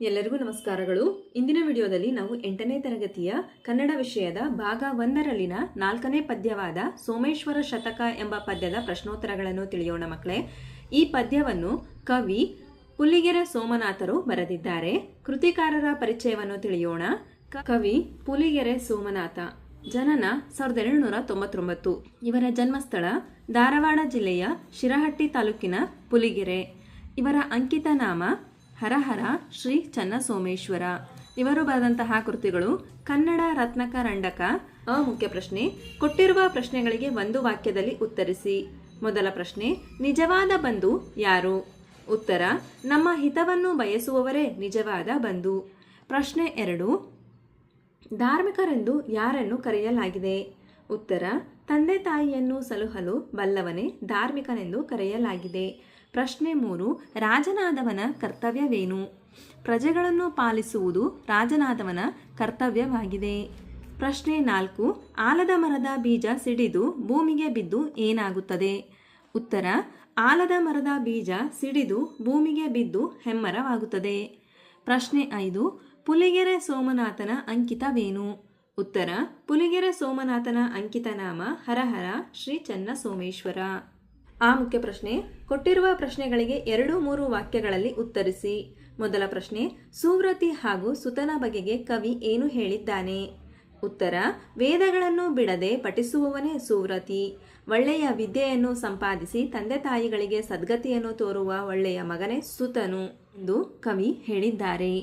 ಎಲ್ಲರಿಗೂ ನಮಸ್ಕಾರಗಳು. ಇಂದಿನ ವಿಡಿಯೋದಲ್ಲಿ ನಾವು ಎಂಟನೇ ತರಗತಿಯ ಕನ್ನಡ ವಿಷಯದ ಭಾಗ ಒಂದರಲ್ಲಿನ ನಾಲ್ಕನೇ ಪದ್ಯವಾದ ಸೋಮೇಶ್ವರ ಶತಕ ಎಂಬ ಪದ್ಯದ ಪ್ರಶ್ನೋತ್ತರಗಳನ್ನು ತಿಳಿಯೋಣ ಮಕ್ಕಳೇ. ಈ ಪದ್ಯವನ್ನು ಕವಿ ಪುಲಿಗೆರೆ ಸೋಮನಾಥರು ಬರೆದಿದ್ದಾರೆ. ಕೃತಿಕಾರರ ಪರಿಚಯವನ್ನು ತಿಳಿಯೋಣ. ಕವಿ ಪುಲಿಗೆರೆ ಸೋಮನಾಥ, ಜನನ ಸಾವಿರದ ಏಳುನೂರ ತೊಂಬತ್ತೊಂಬತ್ತು. ಇವರ ಜನ್ಮಸ್ಥಳ ಧಾರವಾಡ ಜಿಲ್ಲೆಯ ಶಿರಹಟ್ಟಿ ತಾಲೂಕಿನ ಪುಲಿಗೆರೆ. ಇವರ ಅಂಕಿತ ನಾಮ ಹರಹರ ಶ್ರೀ ಚನ್ನಸೋಮೇಶ್ವರ. ಇವರು ಬರೆದಂತಹ ಕೃತಿಗಳು ಕನ್ನಡ ರತ್ನಕ ರಂಡಕ ಅ ಮುಖ್ಯ ಪ್ರಶ್ನೆ, ಕೊಟ್ಟಿರುವ ಪ್ರಶ್ನೆಗಳಿಗೆ ಒಂದು ವಾಕ್ಯದಲ್ಲಿ ಉತ್ತರಿಸಿ. ಮೊದಲ ಪ್ರಶ್ನೆ, ನಿಜವಾದ ಬಂಧು ಯಾರು? ಉತ್ತರ, ನಮ್ಮ ಹಿತವನ್ನು ಬಯಸುವವರೇ ನಿಜವಾದ ಬಂಧು. ಪ್ರಶ್ನೆ ಎರಡು, ಧಾರ್ಮಿಕರೆಂದು ಯಾರನ್ನು ಕರೆಯಲಾಗಿದೆ? ಉತ್ತರ, ತಂದೆ ತಾಯಿಯನ್ನು ಸಲುಹಲು ಬಲ್ಲವನೇ ಧಾರ್ಮಿಕನೆಂದು ಕರೆಯಲಾಗಿದೆ. ಪ್ರಶ್ನೆ ಮೂರು, ರಾಜನಾದವನ ಕರ್ತವ್ಯವೇನು? ಪ್ರಜೆಗಳನ್ನು ಪಾಲಿಸುವುದು ರಾಜನಾದವನ ಕರ್ತವ್ಯವಾಗಿದೆ. ಪ್ರಶ್ನೆ ನಾಲ್ಕು, ಆಲದ ಮರದ ಬೀಜ ಸಿಡಿದು ಭೂಮಿಗೆ ಬಿದ್ದು ಏನಾಗುತ್ತದೆ? ಉತ್ತರ, ಆಲದ ಮರದ ಬೀಜ ಸಿಡಿದು ಭೂಮಿಗೆ ಬಿದ್ದು ಹೆಮ್ಮರವಾಗುತ್ತದೆ. ಪ್ರಶ್ನೆ ಐದು, ಪುಲಿಗೆರೆ ಸೋಮನಾಥನ ಅಂಕಿತವೇನು? ಉತ್ತರ, ಪುಲಿಗೆರೆ ಸೋಮನಾಥನ ಅಂಕಿತ ನಾಮ ಹರಹರ ಶ್ರೀ ಚನ್ನ ಸೋಮೇಶ್ವರ ಆ ಮುಖ್ಯ ಪ್ರಶ್ನೆ, ಕೊಟ್ಟಿರುವ ಪ್ರಶ್ನೆಗಳಿಗೆ ಎರಡು ಮೂರು ವಾಕ್ಯಗಳಲ್ಲಿ ಉತ್ತರಿಸಿ. ಮೊದಲ ಪ್ರಶ್ನೆ, ಸುವ್ರತಿ ಹಾಗೂ ಸುತನ ಬಗೆಗೆ ಕವಿ ಏನು ಹೇಳಿದ್ದಾನೆ? ಉತ್ತರ, ವೇದಗಳನ್ನು ಬಿಡದೆ ಪಠಿಸುವವನೇ ಸುವ್ರತಿ. ಒಳ್ಳೆಯ ವಿದ್ಯೆಯನ್ನು ಸಂಪಾದಿಸಿ ತಂದೆ ತಾಯಿಗಳಿಗೆ ಸದ್ಗತಿಯನ್ನು ತೋರುವ ಒಳ್ಳೆಯ ಮಗನೇ ಸುತನು ಎಂದು ಕವಿ ಹೇಳಿದ್ದಾರೆ.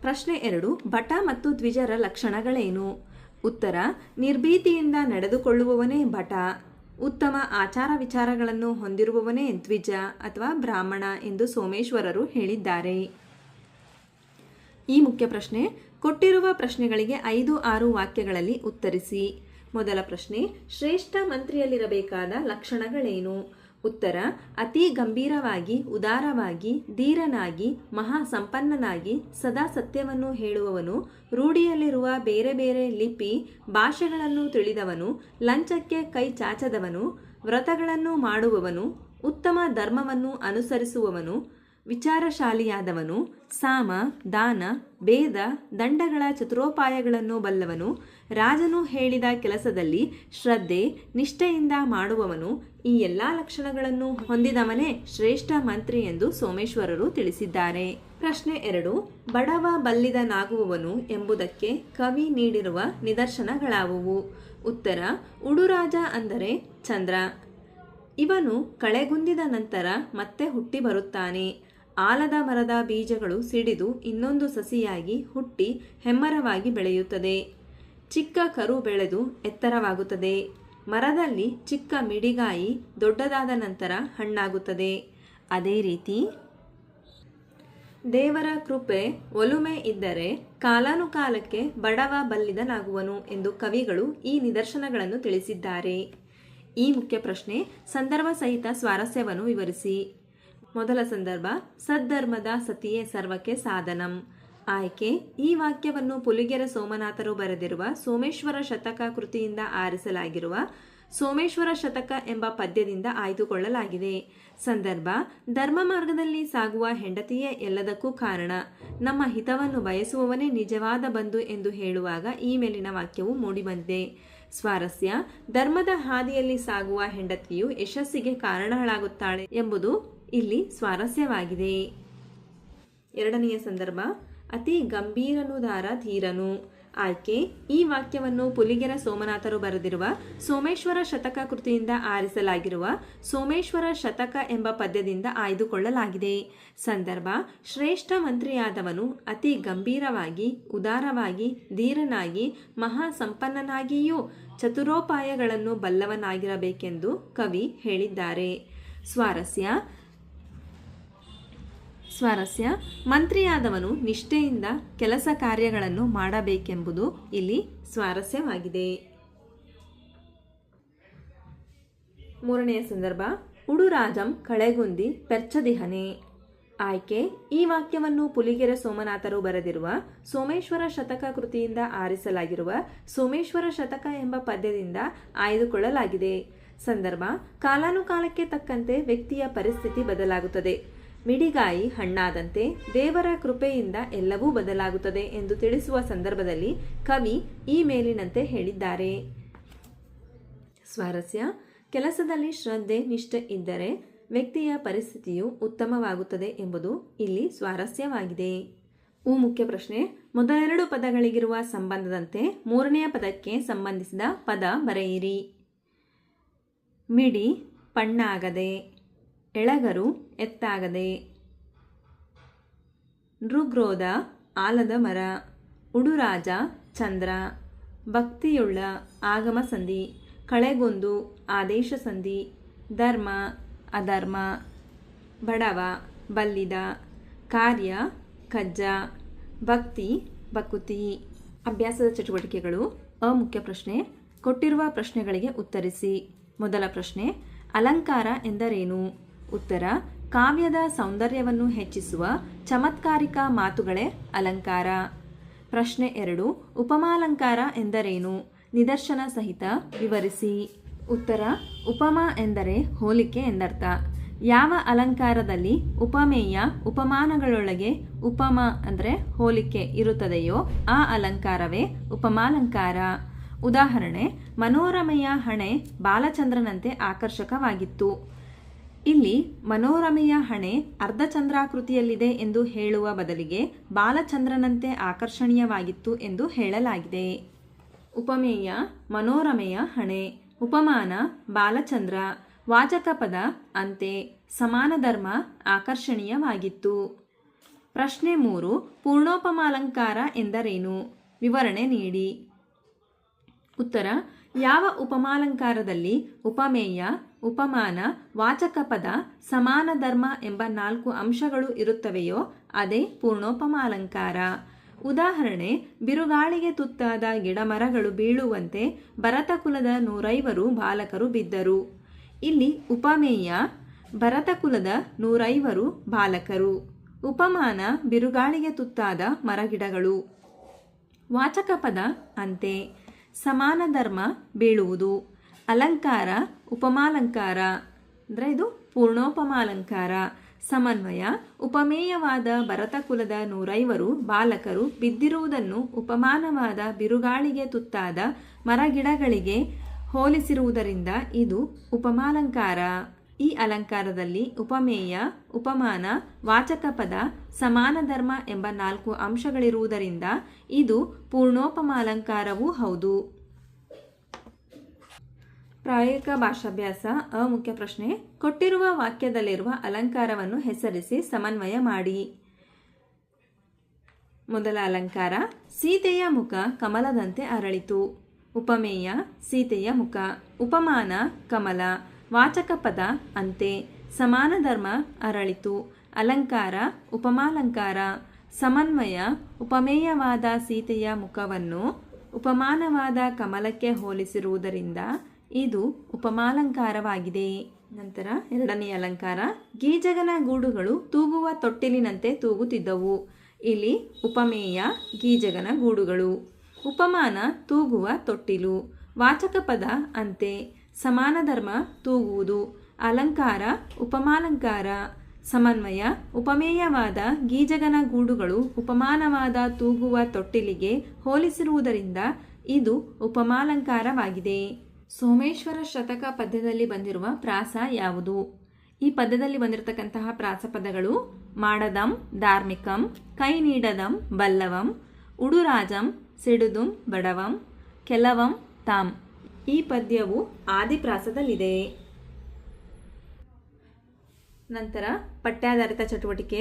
ಪ್ರಶ್ನೆ ಎರಡು, ಭಟ ಮತ್ತು ದ್ವಿಜರ ಲಕ್ಷಣಗಳೇನು? ಉತ್ತರ, ನಿರ್ಭೀತಿಯಿಂದ ನಡೆದುಕೊಳ್ಳುವವನೇ ಭಟ. ಉತ್ತಮ ಆಚಾರ ವಿಚಾರಗಳನ್ನು ಹೊಂದಿರುವವನೇ ದ್ವಿಜ ಅಥವಾ ಬ್ರಾಹ್ಮಣ ಎಂದು ಸೋಮೇಶ್ವರರು ಹೇಳಿದ್ದಾರೆ. ಈ ಮುಖ್ಯ ಪ್ರಶ್ನೆ, ಕೊಟ್ಟಿರುವ ಪ್ರಶ್ನೆಗಳಿಗೆ ಐದು ಆರು ವಾಕ್ಯಗಳಲ್ಲಿ ಉತ್ತರಿಸಿ. ಮೊದಲ ಪ್ರಶ್ನೆ, ಶ್ರೇಷ್ಠ ಮಂತ್ರಿಯಲ್ಲಿರಬೇಕಾದ ಲಕ್ಷಣಗಳೇನು? ಉತ್ತರ, ಅತಿ ಗಂಭೀರವಾಗಿ, ಉದಾರವಾಗಿ, ಧೀರನಾಗಿ ಮಹಾ ಸಂಪನ್ನನಾಗಿ ಸದಾ ಸತ್ಯವನ್ನು ಹೇಳುವವನು, ರೂಢಿಯಲ್ಲಿರುವ ಬೇರೆ ಬೇರೆ ಲಿಪಿ, ಭಾಷೆಗಳನ್ನು ತಿಳಿದವನು, ಲಂಚಕ್ಕೆ ಕೈ ಚಾಚದವನು, ವ್ರತಗಳನ್ನು ಮಾಡುವವನು, ಉತ್ತಮ ಧರ್ಮವನ್ನು ಅನುಸರಿಸುವವನು ವಿಚಾರಶಾಲಿಯಾದವನು, ಸಾಮ, ದಾನ, ಭೇದ, ದಂಡಗಳ ಚತುರೋಪಾಯಗಳನ್ನು ಬಲ್ಲವನು, ರಾಜನು ಹೇಳಿದ ಕೆಲಸದಲ್ಲಿ ಶ್ರದ್ಧೆ, ನಿಷ್ಠೆಯಿಂದ ಮಾಡುವವನು, ಈ ಎಲ್ಲ ಲಕ್ಷಣಗಳನ್ನು ಹೊಂದಿದವನೇ ಶ್ರೇಷ್ಠ ಮಂತ್ರಿ ಎಂದು ಸೋಮೇಶ್ವರರು ತಿಳಿಸಿದ್ದಾರೆ. ಪ್ರಶ್ನೆ ಎರಡು, ಬಡವ ಬಲ್ಲಿದನಾಗುವವನು ಎಂಬುದಕ್ಕೆ ಕವಿ ನೀಡಿರುವ ನಿದರ್ಶನಗಳಾವುವು? ಉತ್ತರ, ಉಡುರಾಜ ಅಂದರೆ ಚಂದ್ರ. ಇವನು ಕಳೆಗುಂದಿದ ನಂತರ ಮತ್ತೆ ಹುಟ್ಟಿ ಬರುತ್ತಾನೆ. ಆಲದ ಮರದ ಬೀಜಗಳು ಸಿಡಿದು ಇನ್ನೊಂದು ಸಸಿಯಾಗಿ ಹುಟ್ಟಿ ಹೆಮ್ಮರವಾಗಿ ಬೆಳೆಯುತ್ತದೆ. ಚಿಕ್ಕ ಕರು ಬೆಳೆದು ಎತ್ತರವಾಗುತ್ತದೆ. ಮರದಲ್ಲಿ ಚಿಕ್ಕ ಮಿಡಿಗಾಯಿ ದೊಡ್ಡದಾದ ನಂತರ ಹಣ್ಣಾಗುತ್ತದೆ. ಅದೇ ರೀತಿ ದೇವರ ಕೃಪೆ ಒಲುಮೆ ಇದ್ದರೆ ಕಾಲಾನುಕಾಲಕ್ಕೆ ಬಡವ ಬಲ್ಲಿದನಾಗುವನು ಎಂದು ಕವಿಗಳು ಈ ನಿದರ್ಶನಗಳನ್ನು ತಿಳಿಸಿದ್ದಾರೆ. ಈ ಮುಖ್ಯ ಪ್ರಶ್ನೆ ಸಂದರ್ಭ ಸಹಿತ ಸ್ವಾರಸ್ಯವನ್ನು ವಿವರಿಸಿ. ಮೊದಲ ಸಂದರ್ಭ, ಸದ್ಧರ್ಮದ ಸತಿಯೇ ಸರ್ವಕ್ಕೆ ಸಾಧನಂ. ಆಯ್ಕೆ, ಈ ವಾಕ್ಯವನ್ನು ಪುಲಿಗೆರ ಸೋಮನಾಥರು ಬರೆದಿರುವ ಸೋಮೇಶ್ವರ ಶತಕ ಕೃತಿಯಿಂದ ಆರಿಸಲಾಗಿರುವ ಸೋಮೇಶ್ವರ ಶತಕ ಎಂಬ ಪದ್ಯದಿಂದ ಆಯ್ದುಕೊಳ್ಳಲಾಗಿದೆ. ಸಂದರ್ಭ, ಧರ್ಮ ಮಾರ್ಗದಲ್ಲಿ ಸಾಗುವ ಹೆಂಡತಿಯೇ ಎಲ್ಲದಕ್ಕೂ ಕಾರಣ. ನಮ್ಮ ಹಿತವನ್ನು ಬಯಸುವವನೇ ನಿಜವಾದ ಬಂಧು ಎಂದು ಹೇಳುವಾಗ ಈ ಮೇಲಿನ ವಾಕ್ಯವು ಮೂಡಿಬಂದಿದೆ. ಸ್ವಾರಸ್ಯ, ಧರ್ಮದ ಹಾದಿಯಲ್ಲಿ ಸಾಗುವ ಹೆಂಡತಿಯು ಯಶಸ್ಸಿಗೆ ಕಾರಣಗಳಾಗುತ್ತಾಳೆ ಎಂಬುದು ಇಲ್ಲಿ ಸ್ವಾರಸ್ಯವಾಗಿದೆ. ಎರಡನೆಯ ಸಂದರ್ಭ, ಅತಿ ಗಂಭೀರನುದಾರ ಧೀರನು. ಆಯ್ಕೆ ಈ ವಾಕ್ಯವನ್ನು ಪುಲಿಗೆರ ಸೋಮನಾಥರು ಬರೆದಿರುವ ಸೋಮೇಶ್ವರ ಶತಕ ಕೃತಿಯಿಂದ ಆರಿಸಲಾಗಿರುವ ಸೋಮೇಶ್ವರ ಶತಕ ಎಂಬ ಪದ್ಯದಿಂದ ಆಯ್ದುಕೊಳ್ಳಲಾಗಿದೆ. ಸಂದರ್ಭ, ಶ್ರೇಷ್ಠ ಮಂತ್ರಿಯಾದವನು ಅತಿ ಗಂಭೀರವಾಗಿ, ಉದಾರವಾಗಿ, ಧೀರನಾಗಿ ಮಹಾ ಸಂಪನ್ನನಾಗಿಯೂ ಚತುರೋಪಾಯಗಳನ್ನು ಬಲ್ಲವನಾಗಿರಬೇಕೆಂದು ಕವಿ ಹೇಳಿದ್ದಾರೆ. ಸ್ವಾರಸ್ಯ ಸ್ವಾರಸ್ಯ ಮಂತ್ರಿಯಾದವನು ನಿಷ್ಠೆಯಿಂದ ಕೆಲಸ ಕಾರ್ಯಗಳನ್ನು ಮಾಡಬೇಕೆಂಬುದು ಇಲ್ಲಿ ಸ್ವಾರಸ್ಯವಾಗಿದೆ. ಮೂರನೆಯ ಸಂದರ್ಭ, ಉಡುರಾಜಂ ಕಳೆಗುಂದಿ ಪೆರ್ಚದಿಹನೆ. ಆಯ್ಕೆ, ಈ ವಾಕ್ಯವನ್ನು ಪುಲಿಗೆರೆ ಸೋಮನಾಥರು ಬರೆದಿರುವ ಸೋಮೇಶ್ವರ ಶತಕ ಕೃತಿಯಿಂದ ಆರಿಸಲಾಗಿರುವ ಸೋಮೇಶ್ವರ ಶತಕ ಎಂಬ ಪದ್ಯದಿಂದ ಆಯ್ದುಕೊಳ್ಳಲಾಗಿದೆ. ಸಂದರ್ಭ, ಕಾಲಾನುಕಾಲಕ್ಕೆ ತಕ್ಕಂತೆ ವ್ಯಕ್ತಿಯ ಪರಿಸ್ಥಿತಿ ಬದಲಾಗುತ್ತದೆ. ಮಿಡಿಗಾಯಿ ಹಣ್ಣಾದಂತೆ ದೇವರ ಕೃಪೆಯಿಂದ ಎಲ್ಲವೂ ಬದಲಾಗುತ್ತದೆ ಎಂದು ತಿಳಿಸುವ ಸಂದರ್ಭದಲ್ಲಿ ಕವಿ ಈ ಮೇಲಿನಂತೆ ಹೇಳಿದ್ದಾರೆ. ಸ್ವಾರಸ್ಯ, ಕೆಲಸದಲ್ಲಿ ಶ್ರದ್ಧೆ, ನಿಷ್ಠೆ ಇದ್ದರೆ ವ್ಯಕ್ತಿಯ ಪರಿಸ್ಥಿತಿಯು ಉತ್ತಮವಾಗುತ್ತದೆ ಎಂಬುದು ಇಲ್ಲಿ ಸ್ವಾರಸ್ಯವಾಗಿದೆ. ಊ ಮುಖ್ಯ ಪ್ರಶ್ನೆ, ಮೊದಲೆರಡು ಪದಗಳಿಗಿರುವ ಸಂಬಂಧದಂತೆ ಮೂರನೆಯ ಪದಕ್ಕೆ ಸಂಬಂಧಿಸಿದ ಪದ ಬರೆಯಿರಿ. ಮಿಡಿ, ಪಣ್ಣಾಗದೆ. ಎಳಗರು ಎತ್ತಾಗದೆ. ನೃಗ್ರೋಧ ಆಲದ ಮರ, ಉಡುರಾಜ ಚಂದ್ರ, ಭಕ್ತಿಯುಳ್ಳ ಆಗಮ ಸಂಧಿ, ಕಳೆಗೊಂದು ಆದೇಶ ಸಂಧಿ, ಧರ್ಮ, ಅಧರ್ಮ, ಬಡವ, ಬಲ್ಲಿದ, ಕಾರ್ಯ, ಕಜ್ಜ, ಭಕ್ತಿ ಬಕುತಿ ಅಭ್ಯಾಸದ ಚಟುವಟಿಕೆಗಳು ಅ ಮುಖ್ಯ ಪ್ರಶ್ನೆ, ಕೊಟ್ಟಿರುವ ಪ್ರಶ್ನೆಗಳಿಗೆ ಉತ್ತರಿಸಿ. ಮೊದಲ ಪ್ರಶ್ನೆ, ಅಲಂಕಾರ ಎಂದರೇನು? ಉತ್ತರ, ಕಾವ್ಯದ ಸೌಂದರ್ಯವನ್ನು ಹೆಚ್ಚಿಸುವ ಚಮತ್ಕಾರಿಕ ಮಾತುಗಳೇ ಅಲಂಕಾರ. ಪ್ರಶ್ನೆ ಎರಡು, ಉಪಮಾಲಂಕಾರ ಎಂದರೇನು? ನಿದರ್ಶನ ಸಹಿತ ವಿವರಿಸಿ. ಉತ್ತರ, ಉಪಮಾ ಎಂದರೆ ಹೋಲಿಕೆ ಎಂದರ್ಥ. ಯಾವ ಅಲಂಕಾರದಲ್ಲಿ ಉಪಮೇಯ ಉಪಮಾನಗಳೊಳಗೆ ಉಪಮ ಅಂದರೆ ಹೋಲಿಕೆ ಇರುತ್ತದೆಯೋ ಆ ಅಲಂಕಾರವೇ ಉಪಮಾಲಂಕಾರ. ಉದಾಹರಣೆ, ಮನೋರಮೆಯ ಹಣೆ ಬಾಲಚಂದ್ರನಂತೆ ಆಕರ್ಷಕವಾಗಿತ್ತು. ಇಲ್ಲಿ ಮನೋರಮೆಯ ಹಣೆ ಅರ್ಧಚಂದ್ರಾಕೃತಿಯಲ್ಲಿದೆ ಎಂದು ಹೇಳುವ ಬದಲಿಗೆ ಬಾಲಚಂದ್ರನಂತೆ ಆಕರ್ಷಣೀಯವಾಗಿತ್ತು ಎಂದು ಹೇಳಲಾಗಿದೆ. ಉಪಮೇಯ, ಮನೋರಮೆಯ ಹಣೆ. ಉಪಮಾನ, ಬಾಲಚಂದ್ರ. ವಾಚಕ ಪದ, ಅಂತೆ. ಸಮಾನ ಧರ್ಮ, ಆಕರ್ಷಣೀಯವಾಗಿತ್ತು. ಪ್ರಶ್ನೆ ಮೂರು, ಪೂರ್ಣೋಪಮಾಲಂಕಾರ ಎಂದರೇನು? ವಿವರಣೆ ನೀಡಿ. ಉತ್ತರ ಯಾವ ಉಪಮಾಲಂಕಾರದಲ್ಲಿ ಉಪಮೇಯ, ಉಪಮಾನ ವಾಚಕ ಪದ ಸಮಾನ ಧರ್ಮ ಎಂಬ ನಾಲ್ಕು ಅಂಶಗಳು ಇರುತ್ತವೆಯೋ ಅದೇ ಪೂರ್ಣೋಪಮಾಲಂಕಾರ. ಉದಾಹರಣೆ, ಬಿರುಗಾಳಿಗೆ ತುತ್ತಾದ ಗಿಡಮರಗಳು ಬೀಳುವಂತೆ ಭರತಕುಲದ ನೂರೈವರು ಬಾಲಕರು ಬಿದ್ದರು. ಇಲ್ಲಿ ಉಪಮೇಯ, ಭರತಕುಲದ ನೂರೈವರು ಬಾಲಕರು. ಉಪಮಾನ, ಬಿರುಗಾಳಿಗೆ ತುತ್ತಾದ ಮರಗಿಡಗಳು. ವಾಚಕ ಪದ ಅಂತೆ. ಸಮಾನ ಧರ್ಮ ಬೀಳುವುದು. ಅಲಂಕಾರ, ಉಪಮಾಲಂಕಾರ, ಅಂದರೆ ಇದು ಪೂರ್ಣೋಪಮಾಲಂಕಾರ. ಸಮನ್ವಯ, ಉಪಮೇಯವಾದ ಭರತಕುಲದ ನೂರೈವರು ಬಾಲಕರು ಬಿದ್ದಿರುವುದನ್ನು ಉಪಮಾನವಾದ ಬಿರುಗಾಳಿಗೆ ತುತ್ತಾದ ಮರಗಿಡಗಳಿಗೆ ಹೋಲಿಸಿರುವುದರಿಂದ ಇದು ಉಪಮಾಲಂಕಾರ. ಈ ಅಲಂಕಾರದಲ್ಲಿ ಉಪಮೇಯ, ಉಪಮಾನ, ವಾಚಕ ಪದ, ಸಮಾನ ಧರ್ಮ ಎಂಬ ನಾಲ್ಕು ಅಂಶಗಳಿರುವುದರಿಂದ ಇದು ಪೂರ್ಣೋಪಮಾಲಂಕಾರವೂ ಹೌದು. ಪ್ರಾಯೋಗಿಕ ಭಾಷಾಭ್ಯಾಸ ಅ ಮುಖ್ಯ ಪ್ರಶ್ನೆ, ಕೊಟ್ಟಿರುವ ವಾಕ್ಯದಲ್ಲಿರುವ ಅಲಂಕಾರವನ್ನು ಹೆಸರಿಸಿ ಸಮನ್ವಯ ಮಾಡಿ. ಮೊದಲ ಅಲಂಕಾರ, ಸೀತೆಯ ಮುಖ ಕಮಲದಂತೆ ಅರಳಿತು. ಉಪಮೇಯ, ಸೀತೆಯ ಮುಖ. ಉಪಮಾನ, ಕಮಲ. ವಾಚಕ ಪದ ಅಂತೆ. ಸಮಾನ ಧರ್ಮ ಅರಳಿತು. ಅಲಂಕಾರ, ಉಪಮಾಲಂಕಾರ. ಸಮನ್ವಯ, ಉಪಮೇಯವಾದ ಸೀತೆಯ ಮುಖವನ್ನು ಉಪಮಾನವಾದ ಕಮಲಕ್ಕೆ ಹೋಲಿಸಿರುವುದರಿಂದ ಇದು ಉಪಮಾಲಂಕಾರವಾಗಿದೆ. ನಂತರ ಎರಡನೇ ಅಲಂಕಾರ. ಗೀಜಗನ ಗೂಡುಗಳು ತೂಗುವ ತೊಟ್ಟಿಲಿನಂತೆ ತೂಗುತ್ತಿದ್ದವು. ಇಲ್ಲಿ ಉಪಮೇಯ, ಗೀಜಗನ ಗೂಡುಗಳು. ಉಪಮಾನ ತೂಗುವ ತೊಟ್ಟಿಲು. ವಾಚಕ ಪದ ಅಂತೆ. ಸಮಾನ ಧರ್ಮ ತೂಗುವುದು, ಅಲಂಕಾರ, ಉಪಮಾಲಂಕಾರ, ಸಮನ್ವಯ, ಉಪಮೇಯವಾದ ಗೀಜಗನ ಗೂಡುಗಳು ಉಪಮಾನವಾದ ತೂಗುವ ತೊಟ್ಟಿಲಿಗೆ ಹೋಲಿಸಿರುವುದರಿಂದ ಇದು ಉಪಮಾಲಂಕಾರವಾಗಿದೆ. ಸೋಮೇಶ್ವರ ಶತಕ ಪದ್ಯದಲ್ಲಿ ಬಂದಿರುವ ಪ್ರಾಸ ಯಾವುದು? ಈ ಪದ್ಯದಲ್ಲಿ ಬಂದಿರತಕ್ಕಂತಹ ಪ್ರಾಸ ಪದಗಳು ಮಾಡದಂ, ಧಾರ್ಮಿಕಂ ಕೈ ನೀಡದಂ ಬಲ್ಲವಂ, ಉಡುರಾಜಂ, ಸಿಡುದುಂ, ಬಡವಂ, ಕೆಲವಂ, ತಾಂ. ಈ ಪದ್ಯವು ಆದಿಪ್ರಾಸದಲ್ಲಿದೆ. ನಂತರ ಪಠ್ಯಾಧಾರಿತ ಚಟುವಟಿಕೆ.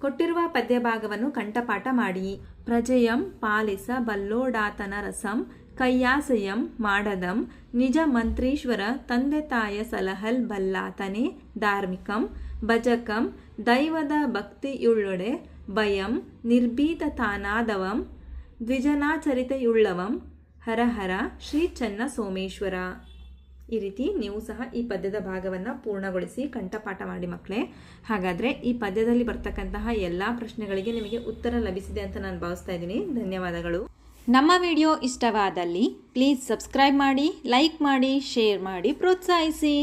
ಕೊಟ್ಟಿರುವ ಪದ್ಯ ಭಾಗವನ್ನು ಕಂಠಪಾಠ ಮಾಡಿ. ಪ್ರಜೆಯಂ ಪಾಲಿಸ ಬಲ್ಲೋಡಾತನ ರಸಂ ಕೈಯಾಸಯಂ ಮಾಡದಂ ನಿಜ ಮಂತ್ರೀಶ್ವರ ತಂದೆ ತಾಯ ಸಲಹಲ್ ಬಲ್ಲಾತನೆ ಧಾರ್ಮಿಕಂ ಭಜಕಂ ದೈವದ ಭಕ್ತಿಯುಳ್ಳೊಡೆ ಭಯಂ ನಿರ್ಭೀತ ತಾನಾದವಂ ದ್ವಿಜನಾಚರಿತೆಯುಳ್ಳವಂ ಹರಹರ ಶ್ರೀ ಚನ್ನ ಸೋಮೇಶ್ವರ ಈ ರೀತಿ ನೀವು ಸಹ ಈ ಪದ್ಯದ ಭಾಗವನ್ನು ಪೂರ್ಣಗೊಳಿಸಿ ಕಂಠಪಾಠ ಮಾಡಿ ಮಕ್ಕಳೇ. ಹಾಗಾದರೆ ಈ ಪದ್ಯದಲ್ಲಿ ಬರ್ತಕ್ಕಂತಹ ಎಲ್ಲ ಪ್ರಶ್ನೆಗಳಿಗೆ ನಿಮಗೆ ಉತ್ತರ ಲಭಿಸಿದೆ ಅಂತ ನಾನು ಭಾವಿಸ್ತಾ ಇದ್ದೀನಿ. ಧನ್ಯವಾದಗಳು. ನಮ್ಮ ವಿಡಿಯೋ ಇಷ್ಟವಾದಲ್ಲಿ ಪ್ಲೀಸ್ ಸಬ್ಸ್ಕ್ರೈಬ್ ಮಾಡಿ, ಲೈಕ್ ಮಾಡಿ, ಶೇರ್ ಮಾಡಿ, ಪ್ರೋತ್ಸಾಹಿಸಿ.